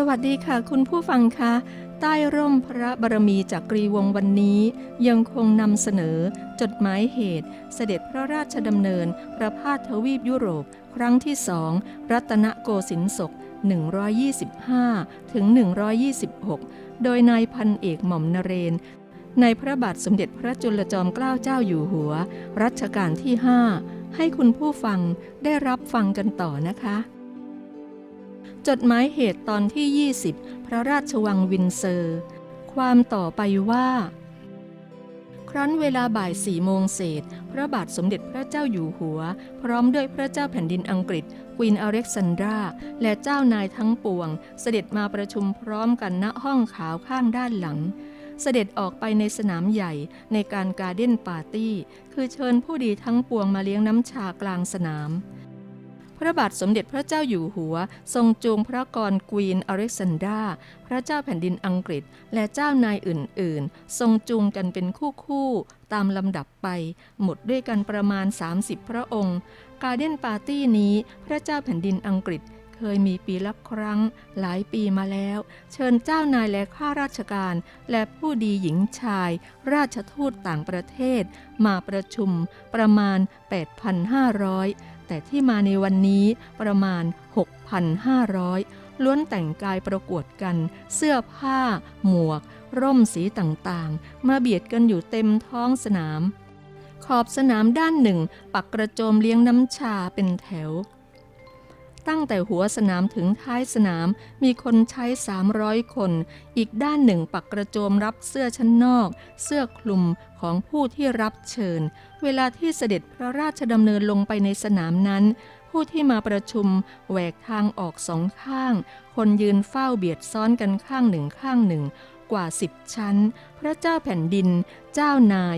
สวัสดีค่ะ คุณผู้ฟังคะใต้ร่มพระบารมีจากกรีวงวันนี้ ยังคงนำเสนอ จดหมายเหตุ เสด็จพระราชดำเนินประพาสทวีปยุโรป ครั้งที่สองรัตนโกสินทร์ศก 125 ถึง 126 โดยนายพันเอกหม่อมนเรน ในพระบาทสมเด็จพระจุลจอมเกล้าเจ้าอยู่หัว รัชกาลที่ 5 ให้คุณผู้ฟังได้รับฟังกันต่อนะคะ จดหมายเหตุตอนที่ 20 พระราชวังวินเซอร์ ความต่อไปว่า ครั้นเวลาบ่ายสี่โมงเศษ พระบาทสมเด็จพระเจ้าอยู่หัว พร้อมด้วยพระเจ้าแผ่นดินอังกฤษควีนอเล็กซานดราและเจ้านายทั้งปวง เสด็จมาประชุมพร้อมกันณห้องขาวข้างด้านหลังเสด็จออกไปในสนามใหญ่ในการการเด้นปาร์ตี้ คือเชิญผู้ดีทั้งปวงมาเลี้ยงน้ำชากลางสนาม พระบาทสมเด็จพระเจ้าอยู่หัว ทรงจูงพระกรกวีนอเล็กซานดราพระเจ้าแผ่นดินอังกฤษ และเจ้านายอื่น ๆ ทรงจูงกันเป็นคู่ๆตามลำดับไป หมดด้วยกันประมาณ 30 พระองค์การเด้นปาร์ตี้นี้พระเจ้าแผ่นดินอังกฤษเคยมีปีละครั้งหลายปีมาแล้ว เชิญเจ้านายและข้าราชการ และผู้ดีหญิงชาย ราชทูตต่างประเทศ มาประชุมประมาณ 8,500 แต่ที่มาในวันนี้ประมาณ 6,500 ล้วนแต่งกายประกวดกัน เสื้อผ้า หมวก ร่มสีต่างๆ มาเบียดกันอยู่เต็มท้องสนาม ขอบสนามด้านหนึ่ง ปักกระโจมเลี้ยงน้ำชาเป็นแถว ตั้งแต่หัวสนามถึงท้ายสนามมีคนใช้ 300 คน อีกด้านหนึ่งปักกระโจมรับเสื้อชั้นนอก เสื้อคลุมของผู้ที่รับเชิญ เวลาที่เสด็จพระราชดำเนินลงไปในสนามนั้น ผู้ที่มาประชุมแหวกทางออกสองข้าง คนยืนเฝ้าเบียดซ้อนกันข้างหนึ่งข้างหนึ่ง กว่าสิบชั้น พระเจ้าแผ่นดิน เจ้านาย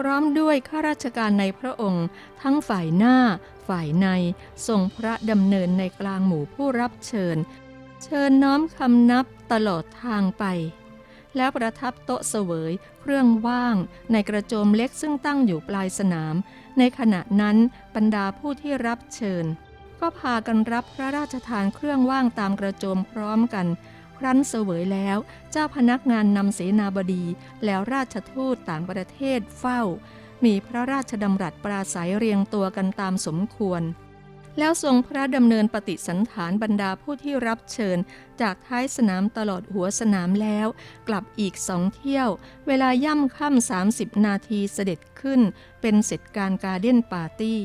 พร้อมด้วยข้าราชการในพระองค์ ทั้งฝ่ายหน้า ฝ่ายในทรงพระดำเนินในกลางหมู่ผู้รับเชิญ เชิญน้อมคำนับตลอดทางไป แล้วประทับโต๊ะเสวยเครื่องว่างในกระโจมเล็กซึ่งตั้งอยู่ปลายสนาม ในขณะนั้นบรรดาผู้ที่รับเชิญ ก็พากันรับพระราชทานเครื่องว่างตามกระโจมพร้อมกัน ครั้นเสวยแล้ว เจ้าพนักงานนำเสนาบดีแล้วราชทูตต่างประเทศเฝ้า มีพระราชดำรัสปราศัยเรียงตัวกันตามสมควร แล้วทรงพระดำเนินปฏิสันฐานบรรดาผู้ที่รับเชิญ จากท้ายสนามตลอดหัวสนามแล้ว กลับอีกสองเที่ยว เวลาย่ำค่ำสามสิบนาทีเสด็จขึ้น เป็นเสร็จการการเด้นปาร์ตี้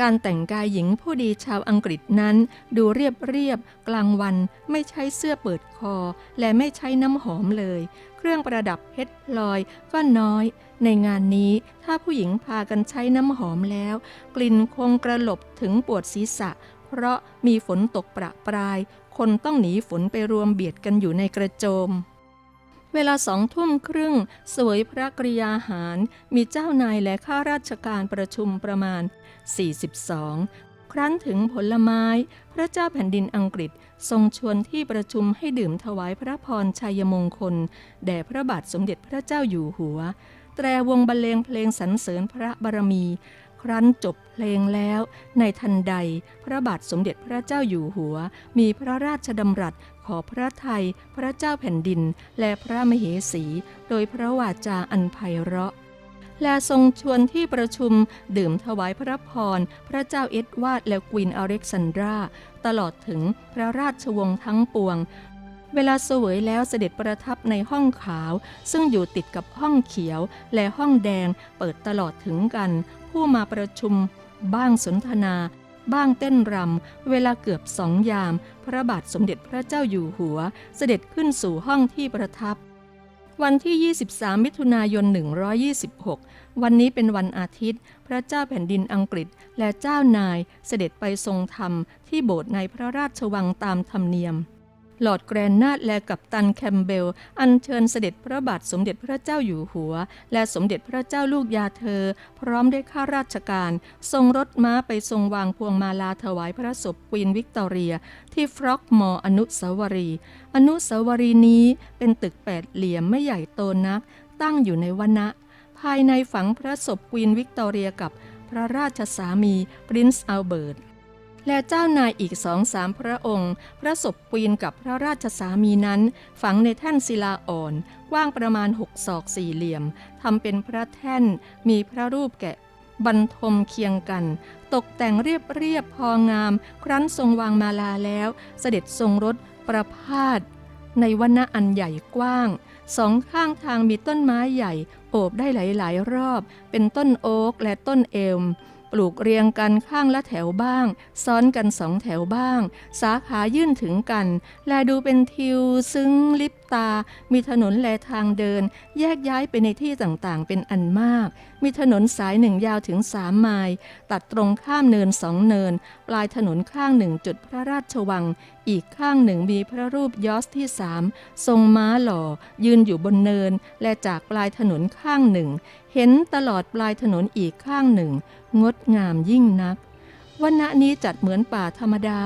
การแต่งกายหญิงผู้ดีชาวอังกฤษนั้น ดูเรียบเรียบกลางวันไม่ใช้เสื้อเปิดคอ และไม่ใช้น้ำหอมเลย เครื่องประดับเพชรพลอยก็น้อย ในงานนี้ถ้าผู้หญิงพากันใช้น้ำหอมแล้ว กลิ่นคงกระหลบถึงปวดศีรษะ เพราะมีฝนตกประปราย คนต้องหนีฝนไปรวมเบียดกันอยู่ในกระโจม เวลาสองทุ่มครึ่ง สวยพระกริยาหาร มีเจ้านายและข้าราชการประชุมประมาณ 42 ครั้นถึงผลไม้ พระเจ้าแผ่นดินอังกฤษทรงชวนที่ประชุมให้ดื่มถวายพระพรชัยมงคล แด่พระบาทสมเด็จพระเจ้าอยู่หัว แตรวงบรรเลงเพลงสรรเสริญพระบารมี ครั้นจบเพลงแล้ว ในทันใด พระบาทสมเด็จพระเจ้าอยู่หัว มีพระราชดำรัส ขอพระไทยพระเจ้าแผ่นดินและพระมเหสี โดยพระวาจาอันไพเราะ และทรงชวนที่ประชุมดื่มถวายพระพร พระเจ้าเอ็ดวาดและกวีนอเล็กซานดรา ตลอดถึงพระราชวงศ์ทั้งปวง เวลาเสวยแล้วเสด็จประทับในห้องขาว ซึ่งอยู่ติดกับห้องเขียวและห้องแดงเปิดตลอดถึงกัน ผู้มาประชุมบ้างสนทนา บ้างเต้นรำ เวลาเกือบสองยาม พระบาทสมเด็จพระเจ้าอยู่หัว เสด็จขึ้นสู่ห้องที่ประทับ วันที่ 23 มิถุนายน 126 วันนี้เป็นวันอาทิตย์ พระเจ้าแผ่นดินอังกฤษและเจ้านายเสด็จไปทรงธรรมที่โบสถ์ในพระราชวังตามธรรมเนียม ลอร์ดแกรนนาตและกัปตันแคมเบล อัญเชิญเสด็จพระบาทสมเด็จพระเจ้าอยู่หัว และสมเด็จพระเจ้าลูกยาเธอ พร้อมด้วยข้าราชการ ทรงรถม้าไปทรงวางพวงมาลาถวายพระศพควีนวิกตอเรีย ที่ฟรอกมอร์อนุสาวรีย์อนุสาวรีย์นี้เป็นตึกแปดเหลี่ยมไม่ใหญ่โตนัก ตั้งอยู่ในวนะภายในฝังพระศพควีนวิกตอเรียกับพระราชสามี ปรินซ์อัลเบิร์ต และเจ้านายอีกสองสามพระองค์ พระศพปีนกับพระราชสามีนั้น ฝังในแท่นศิลาอ่อนกว้างประมาณหกศอกสี่เหลี่ยมทำเป็นพระแท่นมีพระรูปแกะบรรทมเคียงกัน ตกแต่งเรียบเรียบพองาม ครั้นทรงวางมาลาแล้ว เสด็จทรงรถประพาสในวันณะอันใหญ่กว้าง สองข้างทางมีต้นไม้ใหญ่ โอบได้หลาย ๆ รอบ เป็นต้นโอ๊กและต้นเอลม ปลูกเรียงกันข้างละแถวบ้าง ซ้อนกันสองแถวบ้าง สาขายื่นถึงกัน แลดูเป็นทิวซึ้งลิบตา มีถนนแลทางเดิน แยกย้ายไปในที่ต่างๆ เป็นอันมาก มีถนนสายหนึ่งยาวถึงสามไมล์ตัดตรงข้ามเนินสองเนิน ปลายถนนข้างหนึ่งจุดพระราชวัง อีกข้างหนึ่งมีพระรูปยอสที่สามทรงม้าหล่อ ยืนอยู่บนเนิน และจากปลายถนนข้างหนึ่ง เห็นตลอดปลายถนนอีกข้างหนึ่ง งดงามยิ่งนักวันณะนี้จัดเหมือนป่าธรรมดา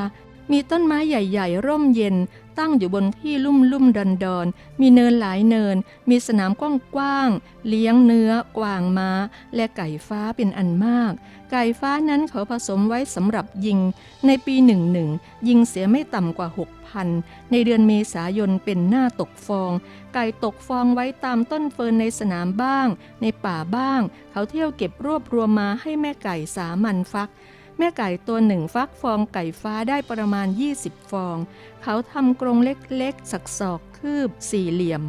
มีต้นไม้ใหญ่ๆ ร่มเย็น ตั้งอยู่บนที่ลุ่มลุ่มดอนดอนมีเนินหลายเนิน มีสนามกว้างๆเลี้ยงเนื้อ กวางม้า และไก่ฟ้าเป็นอันมาก ไก่ฟ้านั้นเขาผสมไว้สำหรับยิง ในปีหนึ่งหนึ่งยิงเสียไม่ต่ำกว่า6,000ในเดือนเมษายนเป็นหน้าตกฟอง ไก่ตกฟองไว้ตามต้นเฟิร์นในสนามบ้าง ในป่าบ้าง เขาเที่ยวเก็บรวบรวมมาให้แม่ไก่สามันฟัก แม่ไก่ตัวหนึ่งฟักฟองไก่ฟ้าได้ประมาณ 20 ฟอง เขาทำกรงเล็กๆ สักศอกคืบสี่เหลี่ยม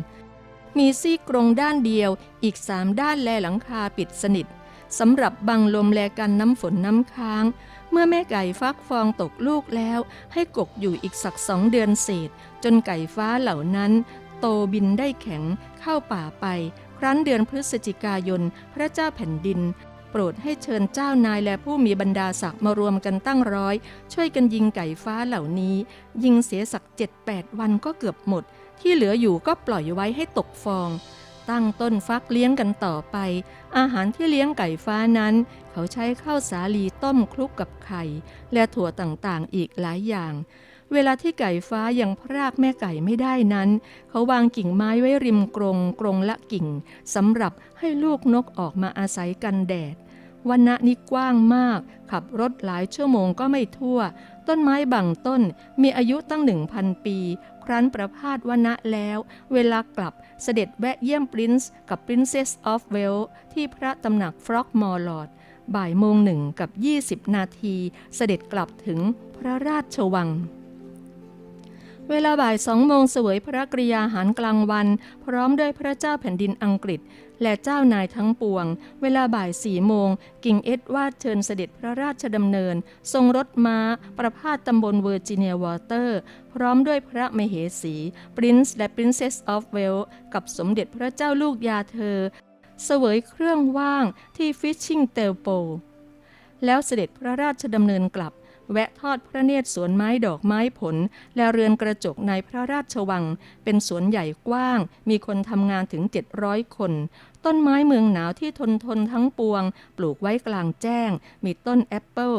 มีซี่กรงด้านเดียวอีกสามด้านแลหลังคาปิดสนิทสำหรับบังลมแลกันน้ำฝนน้ำค้าง เมื่อแม่ไก่ฟักฟองตกลูกแล้ว ให้กกอยู่อีกสักสองเดือนเศษ จนไก่ฟ้าเหล่านั้น โตบินได้แข็งเข้าป่าไป ครั้นเดือนพฤศจิกายน พระเจ้าแผ่นดิน รดให้เชิญเจ้านายและผู้มีบรรดาศักดิ์มารวมกันตั้งร้อย ช่วยกันยิงไก่ฟ้าเหล่านี้ ยิงเสียสักเจ็ดแปดวันก็เกือบหมด ที่เหลืออยู่ก็ปล่อยไว้ให้ตกฟอง ตั้งต้นฟักเลี้ยงกันต่อไป อาหารที่เลี้ยงไก่ฟ้านั้น เขาใช้ข้าวสาลีต้มคลุกกับไข่ และถั่วต่างๆ อีกหลายอย่างเวลาที่ไก่ฟ้ายังพรากแม่ไก่ไม่ได้นั้น เขาวางกิ่งไม้ไว้ริมกรงกรงละกิ่งสำหรับให้ลูกนกออกมาอาศัยกันแดด วันณะนี้กว้างมาก ขับรถหลายชั่วโมงก็ไม่ทั่ว ต้นไม้บางต้นมีอายุตั้งหนึ่งพันปี ครั้นประพาสวันณะแล้ว เวลากลับเสด็จแวะเยี่ยมปรินซ์กับ Princess of w a l e ที่พระตำหนักฟรอกมอร์ลอดบ่ายโมงหนึ่งกับ 20 นาทีเสด็จกลับถึงพระราชวัง เวลาบ่ายสองโมงเสวยพระกริยาหารกลางวัน พร้อมด้วยพระเจ้าแผ่นดินอังกฤษ และเจ้านายทั้งปวง เวลาบ่ายสี่โมง กิ่งเอ็ดวาดเชิญเสด็จพระราชดำเนิน ทรงรถม้า ประพาสตำบลเวอร์จิเนียวอเตอร์ พร้อมด้วยพระมเหสีปรินซ์และ Princess of Wales กับสมเด็จพระเจ้าลูกยาเธอ เสวยเครื่องว่างที่ฟิชชิงเตลโปแล้วเสด็จพระราชดำเนินกลับ แวะทอดพระเนตรสวนไม้ดอกไม้ผล และเรือนกระจกในพระราชวัง เป็นสวนใหญ่กว้าง มีคนทำงานถึง 700 คน ต้นไม้เมืองหนาวที่ทนทนทั้งปวง ปลูกไว้กลางแจ้ง มีต้นแอปเปิล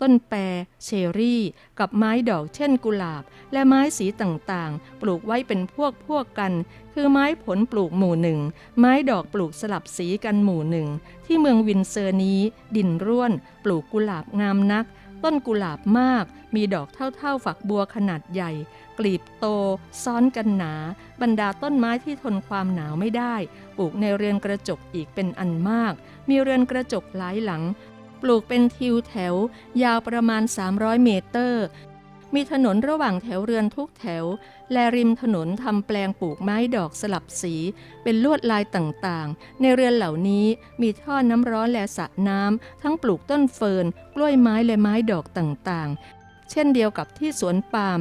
ต้นแปรเชอรี่ กับไม้ดอกเช่นกุหลาบ และไม้สีต่างๆ ปลูกไว้เป็นพวกพวกกัน คือไม้ผลปลูกหมู่หนึ่ง ไม้ดอกปลูกสลับสีกันหมู่หนึ่ง ที่เมืองวินเซอร์นี้ ดินร่วน ปลูกกุหลาบงามนัก ต้นกุหลาบมาก มีดอกเท่าๆฝักบัวขนาดใหญ่ กลีบโต ซ้อนกันหนา บรรดาต้นไม้ที่ทนความหนาวไม่ได้ ปลูกในเรือนกระจกอีกเป็นอันมาก มีเรือนกระจกหลายหลัง ปลูกเป็นทิวแถว ยาวประมาณ 300 เมตร มีถนนระหว่างแถวเรือนทุกแถว และริมถนนทำแปลงปลูกไม้ดอกสลับสี เป็นลวดลายต่างๆ ในเรือนเหล่านี้มีท่อน้ำร้อนและสระน้ำทั้งปลูกต้นเฟิร์นกล้วยไม้และไม้ดอกต่างๆ เช่นเดียวกับที่สวนปาล์ม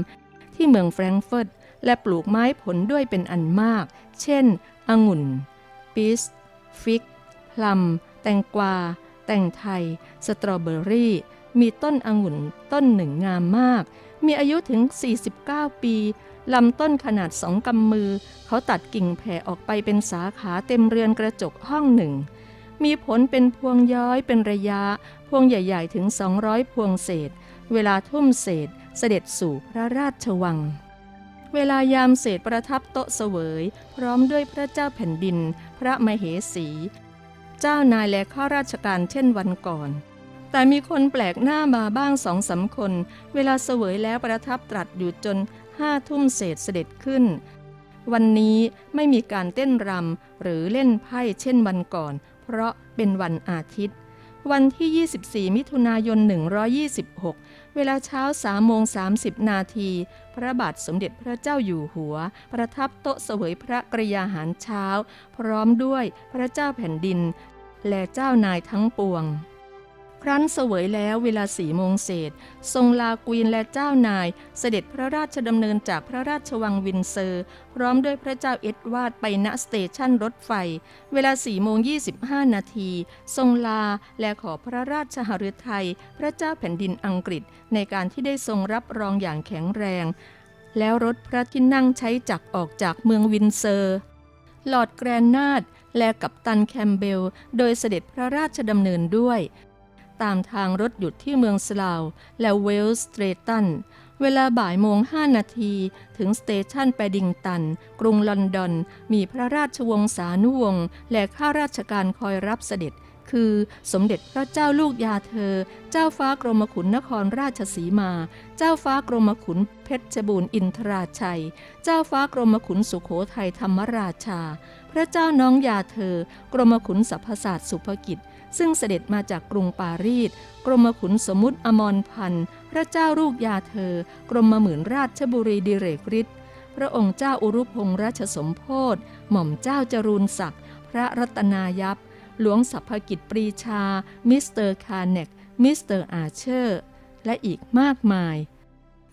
ที่เมืองแฟรงก์เฟิร์ตและปลูกไม้ผลด้วยเป็นอันมาก เช่น องุ่นปิสฟิก พลัม แตงกวา แตงไทย สตรอเบอรี่ มีต้นองุ่นต้นหนึ่งงามมาก มีอายุถึง 49 ปี ลำต้นขนาดสองกำมือ เขาตัดกิ่งแผ่ออกไปเป็นสาขาเต็มเรือนกระจกห้องหนึ่ง มีผลเป็นพวงย้อยเป็นระยะ พวงใหญ่ๆถึง 200 พวงเศษ เวลาทุ่มเศษเสด็จสู่พระราชวัง เวลายามเศษประทับโต๊ะเสวย พร้อมด้วยพระเจ้าแผ่นดิน พระมเหสี เจ้านายและข้าราชการเช่นวันก่อน แต่มีคนแปลกหน้ามาบ้างสองสามคน เวลาเสวยแล้วประทับตรัสอยู่จนห้าทุ่มเศษเสด็จขึ้น วันนี้ไม่มีการเต้นรำหรือเล่นไพ่เช่นวันก่อน เพราะเป็นวันอาทิตย์ วันที่ 24 มิถุนายน 126 เวลาเช้า3โมง30 นาที พระบาทสมเด็จพระเจ้าอยู่หัว ประทับโต๊ะเสวยพระกรยาหารเช้า พร้อมด้วยพระเจ้าแผ่นดิน และเจ้านายทั้งปวง ครั้นเสวยแล้วเวลาสี่โมงเศษ ทรงลาควีนและเจ้านาย เสด็จพระราชดำเนินจากพระราชวังวินเซอร์ พร้อมด้วยพระเจ้าเอ็ดวาร์ดไปณสเตชันรถไฟ เวลา4โมง25นาที ทรงลาและขอพระราชหฤทัยพระเจ้าแผ่นดินอังกฤษ ในการที่ได้ทรงรับรองอย่างแข็งแรง แล้วรถพระที่นั่งใช้จักรออกจากเมืองวินเซอร์ลอร์ดแกรนนาดและกัปตันแคมเบล โดยเสด็จพระราชดำเนินด้วย ตามทางรถหยุดที่เมืองสลาว และเวลส์สเตรตัน เวลาบ่ายโมงห้านาที ถึงสเตชันแปดิงตัน กรุงลอนดอน มีพระราชวงศานุวงศ์และข้าราชการคอยรับเสด็จ คือสมเด็จพระเจ้าลูกยาเธอ เจ้าฟ้ากรมขุนนครราชสีมา เจ้าฟ้ากรมขุนเพชรบูรณ์อินทราชัย เจ้าฟ้ากรมขุนสุโขทัยธรรมราชา พระเจ้าน้องยาเธอ กรมขุนสัพพศาสตร์สุภกิจ ซึ่งเสด็จมาจากกรุงปารีส กรมขุนสมุติอมรพันธ์ พระเจ้าลูกยาเธอ กรมหมื่นราชบุรีดิเรกฤทธิ์ พระองค์เจ้าอุรุพงษ์ราชสมโพธิหม่อมเจ้าจรูนศักดิ์ พระรัตนายัพหลวงสัพพกิจปรีชา มิสเตอร์คาร์เนก มิสเตอร์อาเชอร์ และอีกมากมาย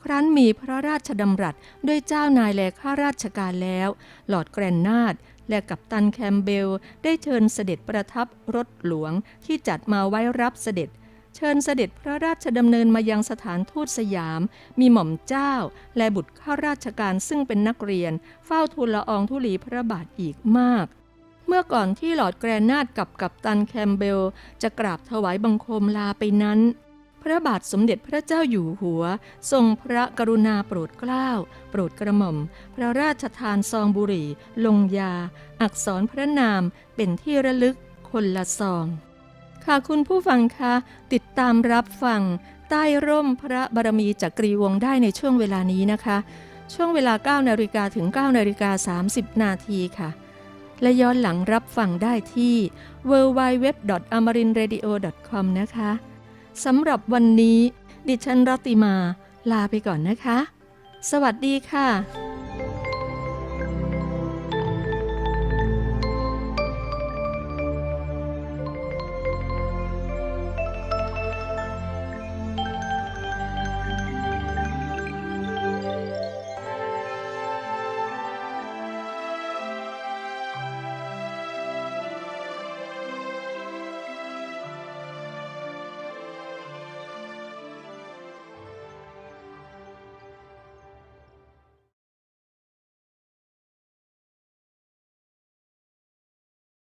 ครั้นมีพระราชดำรัสด้วยเจ้านายแลข้าราชการแล้ว หลอดแกรนนาด และกัปตันแคมเบลได้เชิญเสด็จประทับรถหลวงที่จัดมาไว้รับเสด็จ เชิญเสด็จพระราชดำเนินมายังสถานทูตสยาม มีหม่อมเจ้า และบุตรข้าราชการซึ่งเป็นนักเรียน เฝ้าทูลละอองธุลีพระบาทอีกมาก เมื่อก่อนที่หลอดแกรนนาดกับกัปตันแคมเบลจะกราบถวายบังคมลาไปนั้น พระบาทสมเด็จพระเจ้าอยู่หัว ทรงพระกรุณาโปรดเกล้า โปรดกระหม่อม พระราชทานซองบุหรี่ ลงยา อักษรพระนามเป็นที่ระลึกคนละซอง ค่ะคุณผู้ฟังคะ ติดตามรับฟัง ใต้ร่มพระบารมีจักรีวงได้ในช่วงเวลานี้นะคะ ช่วงเวลา9นาฬิกาถึง9นาฬิกา30 นาทีค่ะและย้อนหลังรับฟังได้ที่ www.amarinradio.com นะคะ สำหรับวันนี้ ดิฉันรัติมาลาไปก่อนนะคะ สวัสดีค่ะ